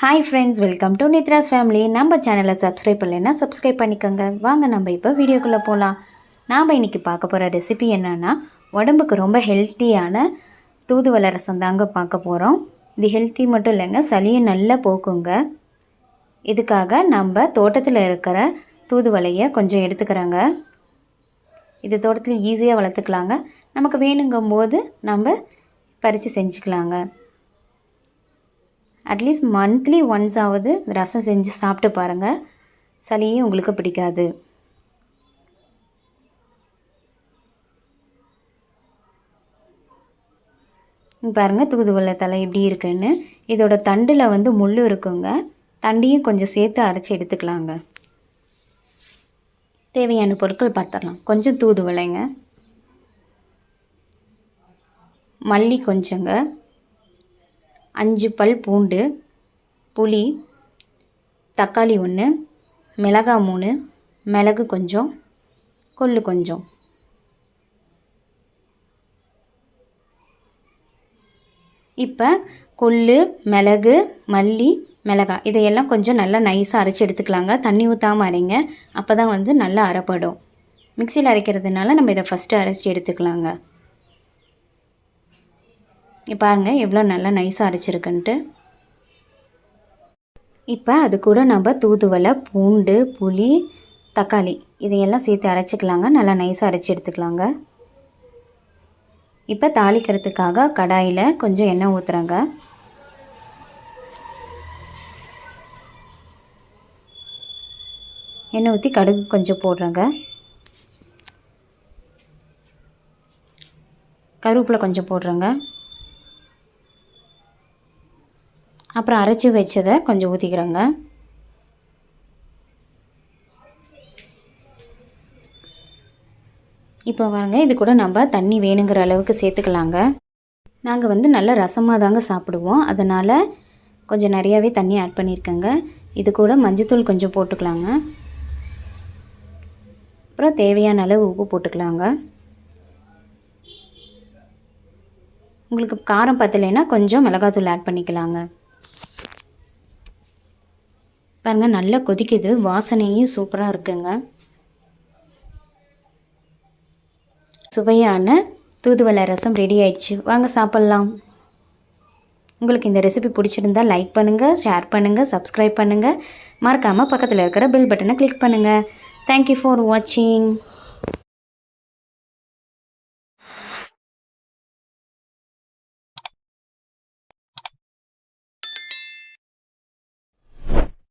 Hi friends welcome to Nithras family நம்ம சேனலை subscribe பண்ணலைன்னா சப்ஸ்கிரைப் பண்ணிக்கோங்க. வாங்க நம்ம இப்போ வீடியோக்குள்ளே போகலாம் நாம் இன்றைக்கி பார்க்க போகிற ரெசிபி என்னென்னா உடம்புக்கு ரொம்ப ஹெல்த்தியான தூதுவளை ரசம் தாங்க பார்க்க போகிறோம் இது ஹெல்த்தி மட்டும் இல்லைங்க சளியை நல்லா போக்குங்க. இதுக்காக நம்ம தோட்டத்தில் இருக்கிற தூதுவளையை கொஞ்சம் எடுத்துக்கிறோங்க. இது தோட்டத்தில் ஈஸியாக வளர்த்துக்கலாங்க. நமக்கு வேணுங்கும் போது நம்ம பறித்து செஞ்சுக்கலாங்க. அட்லீஸ்ட் மந்த்லி ஒன்ஸ் ஆவது ரசம் செஞ்சு சாப்பிட்டு பாருங்கள் சளியும் உங்களுக்கு பிடிக்காது. பாருங்கள் தூதுவள்ள தூதுவளை தலை எப்படி இருக்குன்னு. இதோட தண்டில் வந்து முள் இருக்குங்க. தண்டையும் கொஞ்சம் சேர்த்து அரைச்சி எடுத்துக்கலாங்க. தேவையான பொருட்கள் பார்த்துடலாம் கொஞ்சம் தூதுவளைங்க. மல்லி கொஞ்சங்க. அஞ்சு பல் பூண்டு புளி தக்காளி ஒன்று மிளகாய் மூணு மிளகு கொஞ்சம் கொள்ளு கொஞ்சம். இப்போ கொள்ளு மிளகு மல்லி மிளகாய் இதையெல்லாம் கொஞ்சம் நல்லா நைஸாக அரைச்சி எடுத்துக்கலாங்க. தண்ணி ஊற்றாமல் அரைங்க. அப்போ தான் வந்து நல்லா அரைப்படும். மிக்சியில் அரைக்கிறதுனால நம்ம இதை ஃபஸ்ட்டு அரைச்சி எடுத்துக்கலாங்க. பாருங்கள் எவ்வளோ நல்லா நைஸாக அரைச்சிருக்குன்ட்டு. இப்போ அது கூட நம்ம தூதுவளை பூண்டு புளி தக்காளி இதையெல்லாம் சேர்த்து அரைச்சிக்கலாங்க. நல்லா நைஸாக அரைச்சி எடுத்துக்கலாங்க. இப்போ தாளிக்கிறதுக்காக கடாயில் கொஞ்சம் எண்ணெய் ஊற்றுறேங்க எண்ணெய் ஊற்றி கடுகு கொஞ்சம் போடுறேங்க. கருவேப்பிலை கொஞ்சம் போடுறேங்க. அப்புறம் அரைச்சி வச்சதை கொஞ்சம் ஊற்றிக்கிறோங்க இப்போ பாருங்க இது கூட நம்ம தண்ணி வேணுங்கிற அளவுக்கு சேர்த்துக்கலாங்க. நாங்கள் வந்து நல்ல ரசமாக தாங்க சாப்பிடுவோம். அதனால் கொஞ்சம் நிறையாவே தண்ணி ஆட் பண்ணியிருக்கேங்க இது கூட மஞ்சத்தூள் கொஞ்சம் போட்டுக்கலாங்க. அப்புறம் தேவையான அளவு உப்பு போட்டுக்கலாங்க. உங்களுக்கு காரம் பத்தலைன்னா கொஞ்சம் மிளகாத்தூள் ஆட் பண்ணிக்கலாங்க. பாருங்கள் நல்லா கொதிக்குது. வாசனையும் சூப்பராக இருக்குங்க. சுவையான தூதுவளை ரசம் ரெடி ஆயிடுச்சு. வாங்க சாப்பிட்லாம். உங்களுக்கு இந்த ரெசிபி பிடிச்சிருந்தா லைக் பண்ணுங்கள் ஷேர் பண்ணுங்கள் சப்ஸ்கிரைப் பண்ணுங்கள் மறக்காமல் பக்கத்தில் இருக்கிற பெல் பட்டனை கிளிக் பண்ணுங்கள் தேங்க்யூ ஃபார் வாட்சிங்